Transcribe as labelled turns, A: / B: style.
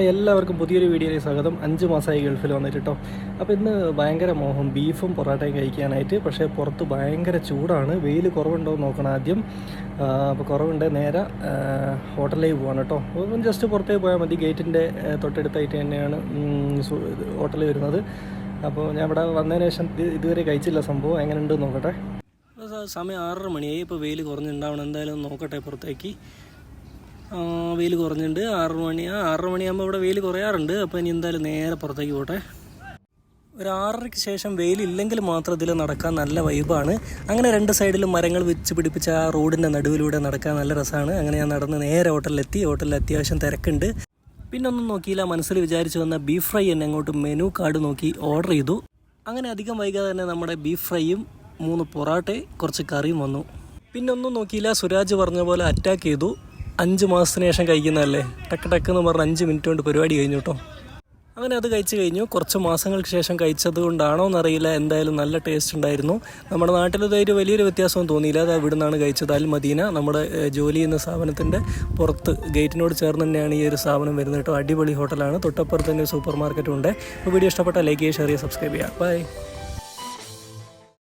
A: എല്ലാവർക്കും പുതിയൊരു വീഡിയോയിലേക്ക് സ്വാഗതം. അഞ്ച് മാസമായി ഗൾഫിൽ വന്നിട്ട് കേട്ടോ അപ്പോൾ ഇന്ന് ഭയങ്കര മോഹം ബീഫും പൊറോട്ടയും കഴിക്കാനായിട്ട്. പക്ഷേ പുറത്ത് ഭയങ്കര ചൂടാണ്. വെയിൽ കുറവുണ്ടോ എന്ന് നോക്കണം ആദ്യം. അപ്പോൾ കുറവുണ്ട്. നേരെ ഹോട്ടലിലേക്ക് പോവാണ് കേട്ടോ അപ്പം ജസ്റ്റ് പുറത്തേക്ക് പോയാൽ മതി. ഗേറ്റിന്റെ തൊട്ടടുത്തായിട്ട് തന്നെയാണ് ഹോട്ടലിൽ വരുന്നത്. അപ്പോൾ ഞാൻ ഇവിടെ വന്നതിന് ശേഷം ഇതുവരെ കഴിച്ചില്ല സംഭവം. എങ്ങനെയുണ്ട് നോക്കട്ടെ. സമയം ആറര മണിയായി. ഇപ്പോൾ വെയിൽ കുറഞ്ഞുണ്ടാവണം എന്തായാലും നോക്കട്ടെ പുറത്തേക്ക്. വെയിൽ കുറഞ്ഞിട്ടുണ്ട്. ആറ് മണി ആറര മണിയാകുമ്പോൾ ഇവിടെ വെയിൽ കുറയാറുണ്ട്. അപ്പോൾ ഇനി എന്തായാലും നേരെ പുറത്തേക്ക് പോട്ടെ. ഒരു ആറരയ്ക്ക് ശേഷം വെയിലില്ലെങ്കിൽ മാത്രം ഇതിൽ നടക്കാൻ നല്ല വൈബാണ് അങ്ങനെ രണ്ട് സൈഡിലും മരങ്ങൾ വെച്ച് പിടിപ്പിച്ച ആ റോഡിന്റെ നടുവിലൂടെ നടക്കാൻ നല്ല രസമാണ്. അങ്ങനെ ഞാൻ നടന്ന് നേരെ ഹോട്ടലിലെത്തി. ഹോട്ടലിൽ അത്യാവശ്യം തിരക്കുണ്ട്. പിന്നെ ഒന്നും നോക്കിയില്ല. മനസ്സിൽ വിചാരിച്ചു വന്ന ബീഫ് ഫ്രൈ എന്നെ അങ്ങോട്ട് മെനു കാർഡ് നോക്കി ഓർഡർ ചെയ്തു. അങ്ങനെ അധികം വൈകാതെ തന്നെ നമ്മുടെ ബീഫ് ഫ്രൈയും മൂന്ന് പൊറാട്ടയും കുറച്ച് കറിയും വന്നു. പിന്നെ ഒന്നും നോക്കിയില്ല. സുരാജ് പറഞ്ഞ പോലെ അറ്റാക്ക് ചെയ്തു. അഞ്ച് മാസത്തിന് ശേഷം കഴിക്കുന്നതല്ലേ? ടക്ക് ടക്ക് എന്ന് പറഞ്ഞ് അഞ്ച് മിനിറ്റ് കൊണ്ട് പരിപാടി കഴിഞ്ഞു കേട്ടോ അങ്ങനെ അത് കഴിച്ചു കഴിഞ്ഞു. കുറച്ച് മാസങ്ങൾക്ക് ശേഷം കഴിച്ചത് കൊണ്ടാണോ എന്നറിയില്ല. എന്തായാലും നല്ല ടേസ്റ്റ് ഉണ്ടായിരുന്നു. നമ്മുടെ നാട്ടിൽ ഇതൊരു വലിയൊരു വ്യത്യാസമൊന്നും തോന്നിയില്ല. അത് ഇവിടെ നിന്നാണ് കഴിച്ചത് അൽ മദീന നമ്മുടെ ജോലി ചെയ്യുന്ന സ്ഥാപനത്തിന്റെ പുറത്ത് ഗേറ്റിനോട് ചേർന്ന് തന്നെയാണ് ഈ ഒരു സ്ഥാപനം വരുന്നത് കേട്ടോ അടിപൊളി ഹോട്ടലാണ് തൊട്ടപ്പുറത്ത് തന്നെ സൂപ്പർ മാർക്കറ്റും ഉണ്ട്. വീഡിയോ ഇഷ്ടപ്പെട്ട ലൈക്ക് ചെയ്യുക ഷെയർ ചെയ്യുക സബ്സ്ക്രൈബ് ചെയ്യുക. ബൈ